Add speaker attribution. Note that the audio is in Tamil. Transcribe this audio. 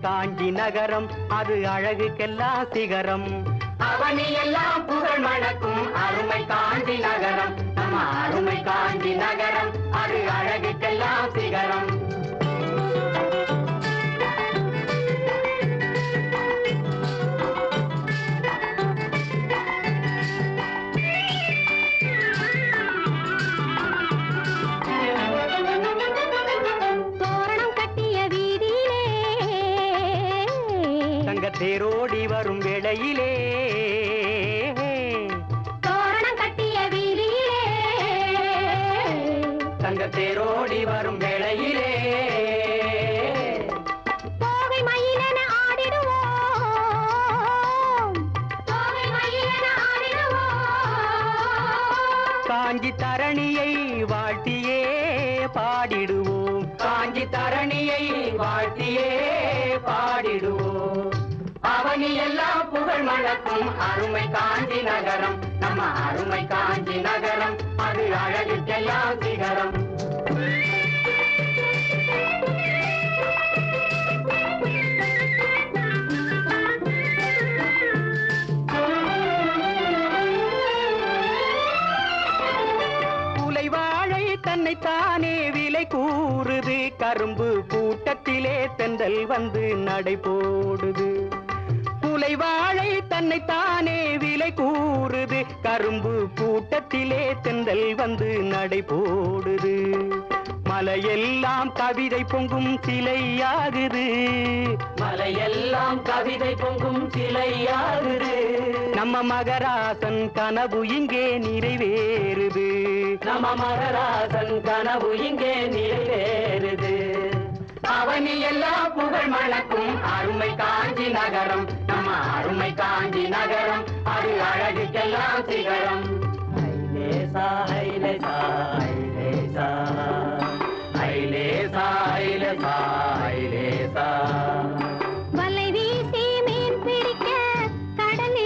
Speaker 1: தாண்டி நகரம் அது அழகுக்கெல்லாம் சிகரம். அவனி எல்லாம் புகழ் மணக்கும் அருமை தான் தேரோடி வரும் வேளையிலே.
Speaker 2: தோரணம் கட்டிய வீதியிலே.
Speaker 1: தங்க தேரோடி வரும் வேளையிலே. காஞ்சி தரணியை வாழ்த்தியே பாடிடுவோம். காஞ்சி தரணியை வாழ்த்தியே பாடிடுவோம். எல்லாம் புகழ் மணக்கும் அருமை காஞ்சி நகரம். நம்ம அருமை காஞ்சி நகரம். அது அழகுக்கெல்லாம் சிகரம். குலை தன்னைத்தானே விலை கூறுது. கரும்பு கூட்டத்திலே தென்றல் வந்து நடை போடுது. குலை வாழை தன்னைத்தானே விலை கூறுது. கரும்பு கூட்டத்திலே தென்றல் வந்து நடை போடுது. மலையெல்லாம் கவிதை பொங்கும் சிலையாகுது. மலையெல்லாம் கவிதை பொங்கும் சிலையாகுது. நம்ம மகராசன் கனவு இங்கே நிறைவேறுது. நம்ம மகராசன் கனவு இங்கே நிறைவேறுது. அவனி எல்லாம் புகழ் மணக்கும் அருமை காஞ்சி நகரம். சிகரம். ஐலேசா ஐலேசா ஐலேசா ஐலேசா ஐலேசா ஐலேசா வலை வீசி மீன் பிடிக்க கடல்